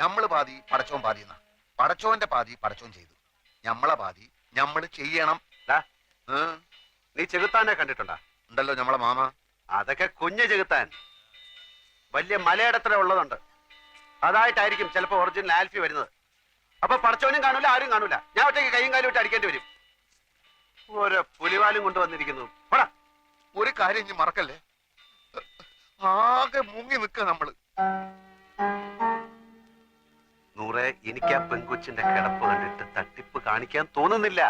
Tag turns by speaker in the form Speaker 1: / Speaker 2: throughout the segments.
Speaker 1: ഞമ്മൾ പാതി പടച്ചോൻ പാതി എന്നാ പടച്ചോന്റെ പാതി പടച്ചോൻ ചെയ്തു. ഞമ്മളെ പാതി ഞമ്മൾ ചെയ്യണം.
Speaker 2: നീ ചെകുത്താനെ കണ്ടിട്ടുണ്ടാ?
Speaker 1: ഉണ്ടല്ലോ ഞമ്മളെ മാമ.
Speaker 2: അതൊക്കെ കുഞ്ഞു ചെകുത്താൻ. വലിയ മലയടത്ര ഉള്ളതുണ്ട്. അതായിട്ടായിരിക്കും ചിലപ്പോ ഒറിജിനൽ ആൽഫി വരുന്നത്. അപ്പൊ പടച്ചോനും കാണൂല ആരും കാണൂല. ഞാൻ ഒറ്റയ്ക്ക് കൈയും കാലും ഇട്ട് അടിക്കേണ്ടി വരും. ഓരോ പുലിവാലും കൊണ്ടുവന്നിരിക്കുന്നു പോടാ.
Speaker 1: ഒരു കാര്യം ഇനി മറക്കല്ലേ? ആകെ മുങ്ങി നിൽക്ക നമ്മൾ.
Speaker 2: നൂറെ എനിക്ക് ആ പെൺകൊച്ചിന്റെ കിടപ്പ് കണ്ടിട്ട് തട്ടിപ്പ് കാണിക്കാൻ തോന്നുന്നില്ല.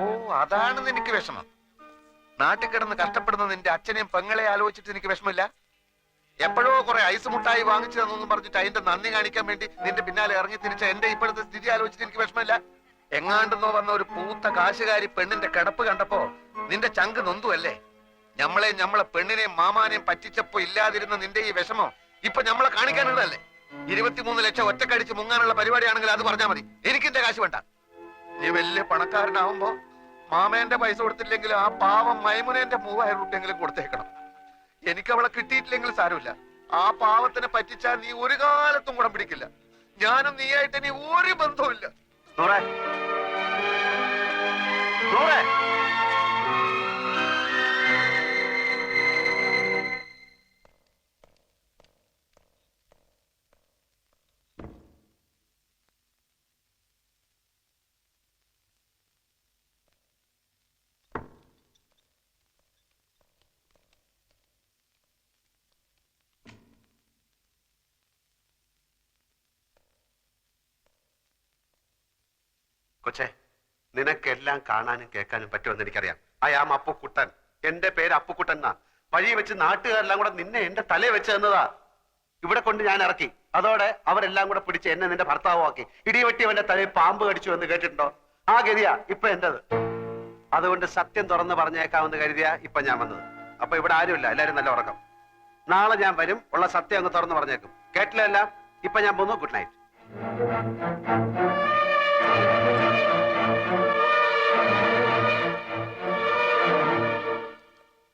Speaker 1: ഓ അതാണ് എനിക്ക് വിഷമം. നാട്ടിൽ കിടന്ന് കഷ്ടപ്പെടുന്ന നിന്റെ അച്ഛനെയും പെങ്ങളെ ആലോചിച്ചിട്ട് എനിക്ക് വിഷമില്ല എപ്പോഴോ കുറെ ഐസ് മുട്ടായി വാങ്ങിച്ചു തന്നു പറഞ്ഞിട്ട് അതിന്റെ നന്ദി കാണിക്കാൻ വേണ്ടി നിന്റെ പിന്നാലെ ഇറങ്ങി തിരിച്ച എന്റെ ഇപ്പോഴത്തെ സ്ഥിതി ആലോചിച്ചിട്ട് എനിക്ക് വിഷമില്ല എങ്ങാണ്ടെന്നോ വന്ന ഒരു പൂത്ത കാശുകാരി പെണ്ണിന്റെ കിടപ്പ് കണ്ടപ്പോ നിന്റെ ചങ്ക് നൊന്തുവല്ലേ? ഞമ്മളെ ഞമ്മളെ പെണ്ണിനെയും മാമാനെയും പറ്റിച്ചപ്പോ ഇല്ലാതിരുന്ന നിന്റെ ഈ വിഷമം ഇപ്പൊ ഞമ്മളെ കാണിക്കാനുള്ളതല്ലേ? ഇരുപത്തിമൂന്ന് ലക്ഷം ഒറ്റക്കടിച്ച് മുങ്ങാനുള്ള പരിപാടിയാണെങ്കിൽ അത് പറഞ്ഞാൽ മതി. എനിക്കിന്റെ കാശ് വേണ്ട. നീ വലിയ പണക്കാരനാവുമ്പോ മാമേന്റെ പൈസ കൊടുത്തില്ലെങ്കിൽ ആ പാവം മൈമുനേന്റെ മൂവായിരം റുപ്യെങ്കിലും കൊടുത്തേക്കണം. എനിക്ക് അവളെ കിട്ടിയിട്ടില്ലെങ്കിൽ സാരമില്ല. ആ പാവത്തിനെ പറ്റിച്ചാൽ നീ ഒരു കാലത്തും ഗുണം പിടിക്കില്ല. ഞാനും നീയായിട്ട് ഇനി ഒരു ബന്ധവുമില്ല.
Speaker 2: കൊച്ചെ നിനക്കെല്ലാം കാണാനും കേൾക്കാനും പറ്റുമെന്ന് എനിക്കറിയാം. I am Appukuttan. എന്റെ പേര് അപ്പുക്കുട്ടൻ എന്നാ വഴി വെച്ച് നാട്ടുകാരെല്ലാം കൂടെ നിന്നെ എന്റെ തലേ വെച്ച് തന്നതാ. ഇവിടെ കൊണ്ട് ഞാൻ ഇറക്കി. അതോടെ അവരെല്ലാം കൂടെ പിടിച്ച് എന്നെ നിന്റെ ഭർത്താവുമാക്കി ഇടിവെട്ടി അവന്റെ തലയിൽ പാമ്പ് കടിച്ചു എന്ന് കേട്ടിട്ടുണ്ടോ? ആ ഗതിയാ ഇപ്പൊ എന്റത് അതുകൊണ്ട് സത്യം തുറന്ന് പറഞ്ഞേക്കാമെന്ന് കരുതിയാ ഇപ്പൊ ഞാൻ വന്നത്. അപ്പൊ ഇവിടെ ആരുമില്ല എല്ലാരും നല്ല ഉറക്കം. നാളെ ഞാൻ വരും ഉള്ള സത്യം അങ്ങ് തുറന്ന് പറഞ്ഞേക്കും. കേട്ടില്ല എല്ലാം? ഇപ്പൊ ഞാൻ പോന്നു ഗുഡ് നൈറ്റ്.